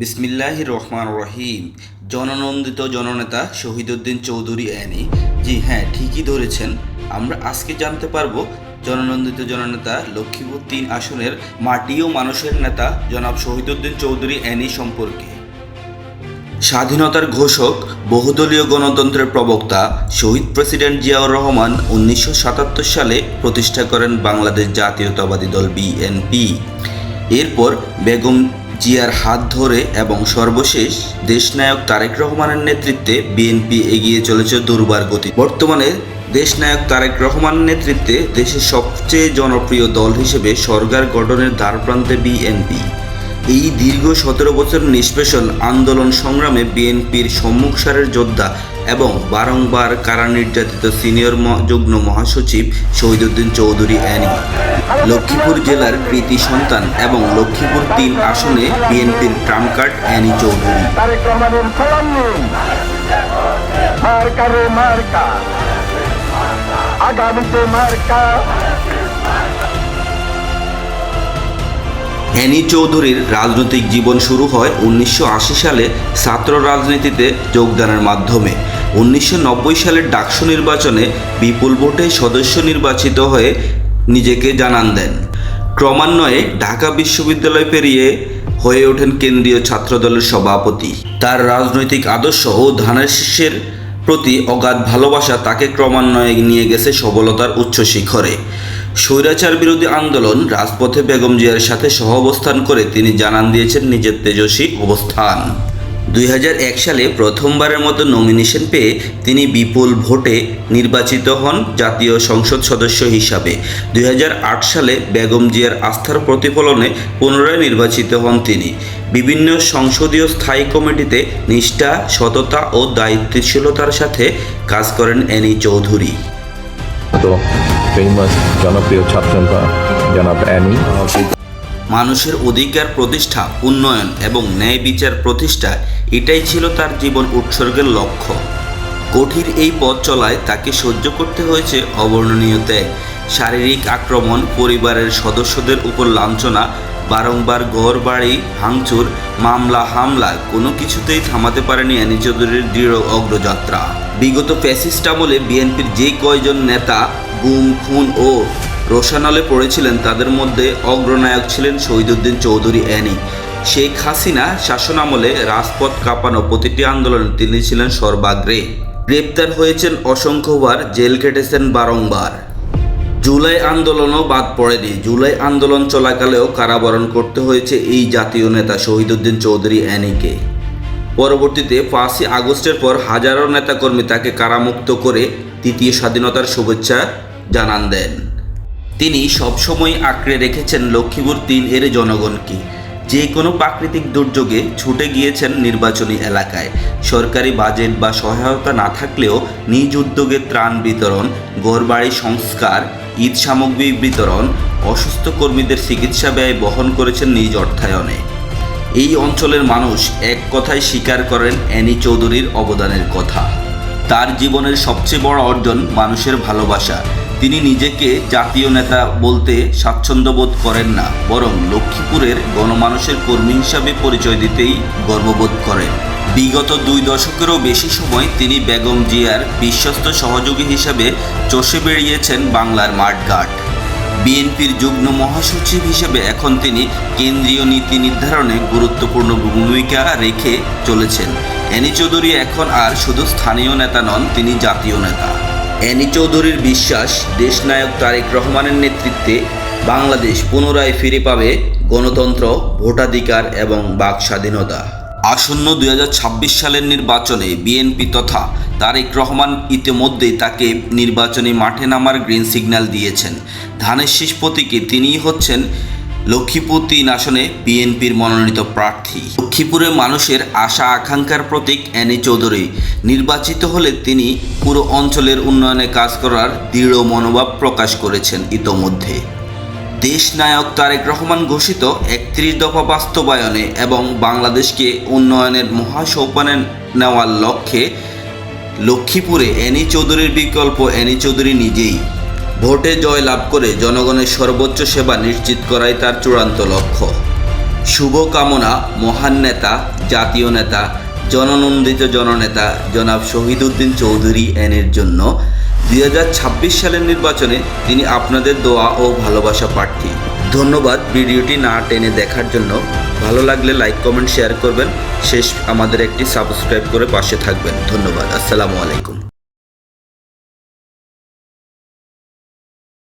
বিসমিল্লাহ রহমান রহিম। জননন্দিত জননেতা শহীদুদ্দিন চৌধুরী অ্যানি। জি হ্যাঁ ঠিকই ধরেছেন। আমরা আজকে জানতে পারব জননন্দিত জননেতা লক্ষ্মীপুর তিন আসনের মাটি ও মানুষের নেতা জনাব শহীদুদ্দিন চৌধুরী অ্যানি সম্পর্কে। স্বাধীনতার ঘোষক, বহুদলীয় গণতন্ত্রের প্রবক্তা শহীদ প্রেসিডেন্ট জিয়াউর রহমান উনিশশো সাতাত্তর সালে প্রতিষ্ঠা করেন বাংলাদেশ জাতীয়তাবাদী দল বিএনপি। এরপর বেগম জিয়ার হাত ধরে এবং সর্বশেষ দেশনায়ক তারেক রহমানের নেতৃত্বে বিএনপি এগিয়ে চলেছে দুর্বার গতি। বর্তমানে দেশনায়ক তারেক রহমানের নেতৃত্বে দেশের সবচেয়ে জনপ্রিয় দল হিসেবে সরকার গঠনের দ্বারপ্রান্তে বিএনপি। এই দীর্ঘ সতেরো বছর নিষ্পেষণ আন্দোলন সংগ্রামে বিএনপির সম্মুখ সারের যোদ্ধা এবং বারংবার কারা নির্যাতিত সিনিয়র যুগ্ম মহাসচিব শহীদুদ্দিন চৌধুরী অ্যানি। লক্ষ্মীপুর জেলার কৃতি সন্তান এবং লক্ষ্মীপুর তিন আসনে বিএনপির ট্রাম কার্ড অ্যানি চৌধুরী। আগামীতে মার্কা। অ্যানি চৌধুরীর রাজনৈতিক জীবন শুরু হয় উনিশশো আশি সালে ছাত্র রাজনীতিতে যোগদানের মাধ্যমে। উনিশশো নব্বই সালের ডাকসু নির্বাচনে বিপুল ভোটে সদস্য নির্বাচিত হয়ে নিজেকে জানান দেন। ক্রমান্বয়ে ঢাকা বিশ্ববিদ্যালয় পেরিয়ে হয়ে ওঠেন কেন্দ্রীয় ছাত্রদলের সভাপতি। তার রাজনৈতিক আদর্শ ও ধানের শীষের প্রতি অগাধ ভালোবাসা তাকে ক্রমান্বয়ে নিয়ে গেছে সবলতার উচ্চ শিখরে স্বৈরাচার বিরোধী আন্দোলন রাজপথে বেগম জিয়ার সাথে সহ অবস্থান করে তিনি জানান দিয়েছেন নিজের তেজস্বী অবস্থান। দুই হাজার এক সালে প্রথমবারের মতো নমিনেশন পেয়ে তিনি বিপুল ভোটে নির্বাচিত হন জাতীয় সংসদ সদস্য হিসাবে। দুই হাজার আট সালে বেগম জিয়ার আস্থার প্রতিফলনে পুনরায় নির্বাচিত হন তিনি। বিভিন্ন সংসদীয় স্থায়ী কমিটিতে নিষ্ঠা, সততা ও দায়িত্বশীলতার সাথে কাজ করেন অ্যানি চৌধুরী। তো ফেমাস জনপ্রিয় ছাত্রনেতা জনাব অ্যানি। মানুষের অধিকার প্রতিষ্ঠা, উন্নয়ন এবং ন্যায় বিচার প্রতিষ্ঠা, এটাই ছিল তার জীবন উৎসর্গের লক্ষ্য। কঠির এই পথ চলায় তাকে সহ্য করতে হয়েছে অবর্ণনীয় ত্যাগ। শারীরিক আক্রমণ, পরিবারের সদস্যদের উপর লাঞ্ছনা বারংবার ঘর, বাড়ি, ভাঙচুর, মামলা হামলায় কোনো কিছুতেই থামাতে পারেনি অ্যানি চৌধুরীর দৃঢ় অগ্রযাত্রা। বিগত ফ্যাসিস্ট আমলে বিএনপির যে কয়জন নেতা গুম, খুন ও রোশানলে পড়েছিলেন, তাদের মধ্যে অগ্রনায়ক ছিলেন শহীদুদ্দিন চৌধুরী অ্যানি শেখ হাসিনা শাসনামলে রাজপথ কাঁপানো প্রতিটি আন্দোলনে তিনি ছিলেন সর্বাগ্রে। গ্রেপ্তার হয়েছেন অসংখ্যবার, জেল কেটেছেন বারংবার। জুলাই আন্দোলনও বাদ পড়েনি। জুলাই আন্দোলন চলাকালেও কারাবরণ করতে হয়েছে এই জাতীয় নেতা শহীদুদ্দিন চৌধুরী অ্যানিকে। পরবর্তীতে পাঁচই আগস্টের পর হাজারো নেতাকর্মী তাকে কারামুক্ত করে তৃতীয় স্বাধীনতার শুভেচ্ছা জানান দেন। তিনি সবসময় আঁকড়ে রেখেছেন লক্ষ্মীপুর তিন এর জনগণকে। যে কোনো প্রাকৃতিক দুর্যোগে ছুটে গিয়েছেন নির্বাচনী এলাকায়। সরকারি বাজেট বা সহায়তা না থাকলেও নিজ উদ্যোগে ত্রাণ বিতরণ, ঘরবাড়ি সংস্কার, ঈদ সামগ্রী বিতরণ, অসুস্থ কর্মীদের চিকিৎসা ব্যয় বহন করেছেন নিজ অর্থায়নে। এই অঞ্চলের মানুষ এক কথায় স্বীকার করেন অ্যানি চৌধুরীর অবদানের কথা। তার জীবনের সবচেয়ে বড় অর্জন মানুষের ভালোবাসা। তিনি নিজেকে জাতীয় নেতা বলতে স্বাচ্ছন্দ্য বোধ করেন না, বরং লক্ষ্মীপুরের গণমানুষের কর্মী হিসাবে পরিচয় দিতেই গর্ববোধ করেন। বিগত দুই দশকেরও বেশি সময় তিনি বেগম জিয়ার বিশ্বস্ত সহযোগী হিসাবে চষে বেরিয়েছেন বাংলার মাঠঘাট। বিএনপির যুগ্ম মহাসচিব হিসেবে এখন তিনি কেন্দ্রীয় নীতি নির্ধারণে গুরুত্বপূর্ণ ভূমিকা রেখে চলেছেন। এনি চৌধুরী এখন আর শুধু স্থানীয় নেতা নন, তিনি জাতীয় নেতা। অ্যানি চৌধুরীর বিশ্বাস, দেশনায়ক তারেক রহমানের নেতৃত্বে বাংলাদেশ পুনরায় ফিরে পাবে গণতন্ত্র, ভোটাধিকার এবং বাক স্বাধীনতা। আসন্ন দু হাজার ছাব্বিশ সালের নির্বাচনে বিএনপি তথা তারেক রহমান ইতিমধ্যেই তাকে নির্বাচনী মাঠে নামার গ্রিন সিগন্যাল দিয়েছেন। ধানের শীষ প্রতীকে তিনিই হচ্ছেন লক্ষ্মীপুর তিন আসনে বিএনপির মনোনীত প্রার্থী। লক্ষ্মীপুরের মানুষের আশা আকাঙ্ক্ষার প্রতীক অ্যানি চৌধুরী। নির্বাচিত হলে তিনি পুরো অঞ্চলের উন্নয়নে কাজ করার দৃঢ় মনোভাব প্রকাশ করেছেন ইতোমধ্যে। দেশ নায়ক তারেক রহমান ঘোষিত একত্রিশ দফা বাস্তবায়নে এবং বাংলাদেশকে উন্নয়নের মহাসোপানে নেওয়ার লক্ষ্যে লক্ষ্মীপুরে অ্যানি চৌধুরীর বিকল্প অ্যানি চৌধুরী নিজেই ভোটে জয় লাভ করে জনগণের সর্বোচ্চ সেবা নিশ্চিত করাই তার চূড়ান্ত লক্ষ্য। শুভকামনা, মহান নেতা, জাতীয় নেতা, জননন্দিত জননেতা জনাব শহীদুদ্দিন চৌধুরী এনের জন্য দুই হাজার ছাব্বিশ সালের নির্বাচনে তিনি আপনাদের দোয়া ও ভালোবাসা প্রার্থী। ধন্যবাদ ভিডিওটি না টেনে দেখার জন্য। ভালো লাগলে লাইক, কমেন্ট, শেয়ার করবেন। শেষ আমাদের একটি সাবস্ক্রাইব করে পাশে থাকবেন। ধন্যবাদ। আসসালামু আলাইকুম।